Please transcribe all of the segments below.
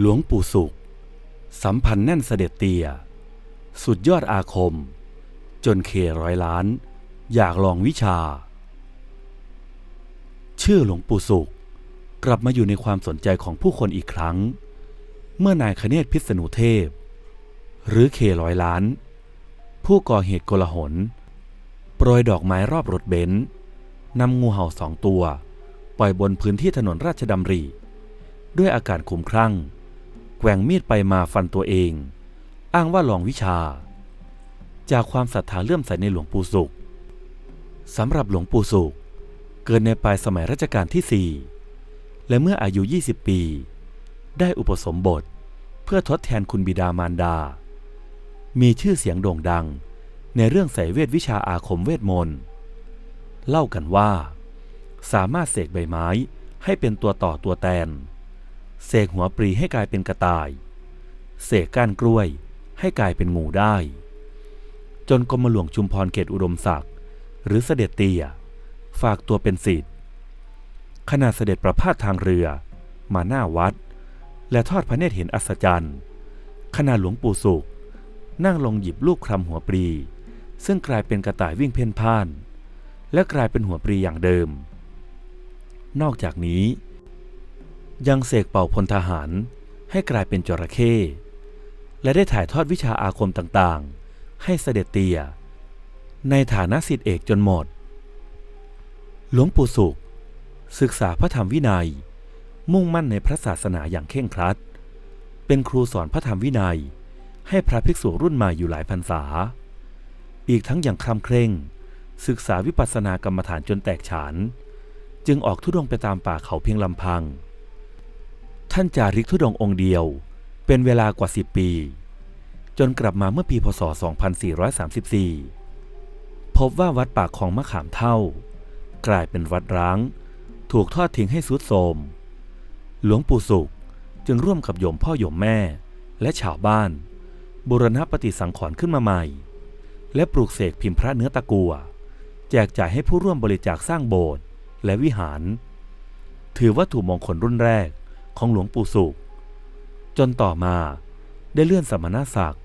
หลวงปู่สุข สัมพันธ์แน่นเสด็จเตีย สุดยอดอาคม จนเคร้อยล้าน อยากลองวิชา ชื่อหลวงปู่สุข กลับมาอยู่ในความสนใจของผู้คนอีกครั้ง เมื่อนายคเนศพิษณุเทพ หรือเคร้อยล้าน ผู้ก่อเหตุโกลาหลโปรยดอกไม้รอบรถเบนซ์นำงูเห่าสองตัว ปล่อยบนพื้นที่ถนนราชดำริ ด้วยอาการคุ้มครั่ง กว่งมีดไปมาฟันตัวเอง อ้างว่าลองวิชา จากความศรัทธาเลื่อมใสในหลวงปู่สุขสำหรับหลวงปู่สุข เกิดในปลายสมัยรัชกาลที่ 4 และเมื่ออายุ 20 ปี ได้อุปสมบทเพื่อทดแทนคุณบิดามารดา มีชื่อเสียงโด่งดังในเรื่องใส่เวทวิชาอาคมเวทมนต์ เล่ากันว่า สามารถเสกใบไม้ให้เป็นตัวต่อตัวแตน เสกหัวปรีให้กลายเป็นกระต่าย เสกก้านกล้วยให้กลายเป็นงูได้ จนกรมหลวงชุมพรเขตอุดมศักดิ์หรือเสด็จเตียฝากตัวเป็นศิษย์ขณะเสด็จประพาสทางเรือ มาหน้าวัด และทอดพระเนตรเห็นอัศจรรย์ขณะหลวงปู่สุข นั่งลงหยิบลูกคลำหัวปรีซึ่งกลายเป็นกระต่ายวิ่งเพ่นพ่าน และกลายเป็นหัวปรีอย่างเดิม นอกจากนี้ ยังเสกเป่าพลทหารให้กลายเป็นจระเข้และได้ถ่ายทอดวิชาอาคมต่างๆ ให้เสด็จเตีย ในฐานะสิทธิเอกจนหมด หลวงปู่สุข ศึกษาพระธรรมวินัย มุ่งมั่นในพระศาสนาอย่างเคร่งครัด เป็นครูสอนพระธรรมวินัย ให้พระภิกษุรุ่นใหม่อยู่หลายพรรษา อีกทั้งอย่างคำเคร่ง ศึกษาวิปัสสนากรรมฐานจนแตกฉาน จึงออกทุดงไปตามป่าเขาเพียงลำพัง ท่านจาริกทุดงองค์เดียว เป็นเวลากว่า 10 ปี จนกลับมาเมื่อปีพศ 2434 พบว่าวัดป่าของมะขามเท่า กลายเป็นวัดร้าง ถูกทอดทิ้งให้สุดโทมหลวงปู่สุขจึงร่วมกับโยมพ่อโยมแม่ และชาวบ้าน บูรณะปฏิสังขรณ์ขึ้นมาใหม่ และปลูกเสกพิมพ์พระเนื้อตะกัว แจกจ่ายให้ผู้ร่วมบริจาคสร้างโบสถ์และวิหาร ถือวัตถุมงคลรุ่นแรก ของหลวงปู่สุข จนต่อมาได้เลื่อนสมณศักดิ์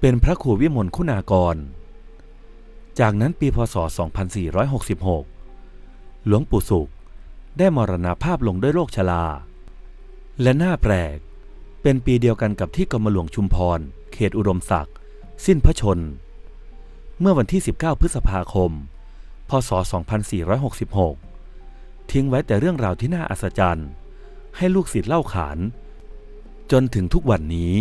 เป็นพระครูวิมลคุณากร จากนั้นปีพศ 2466 หลวงปู่สุขได้มรณาภาพลงด้วยโรคชรา และน่าแปลก เป็นปีเดียวกันกับที่กรมหลวงชุมพร เขตอุดมศักดิ์ สิ้นพระชน เมื่อวันที่ 19 พฤษภาคม พศ 2466 ทิ้งไว้แต่เรื่องราวที่น่าอัศจรรย์ ให้ลูกศิษย์เล่าขาน จนถึงทุกวันนี้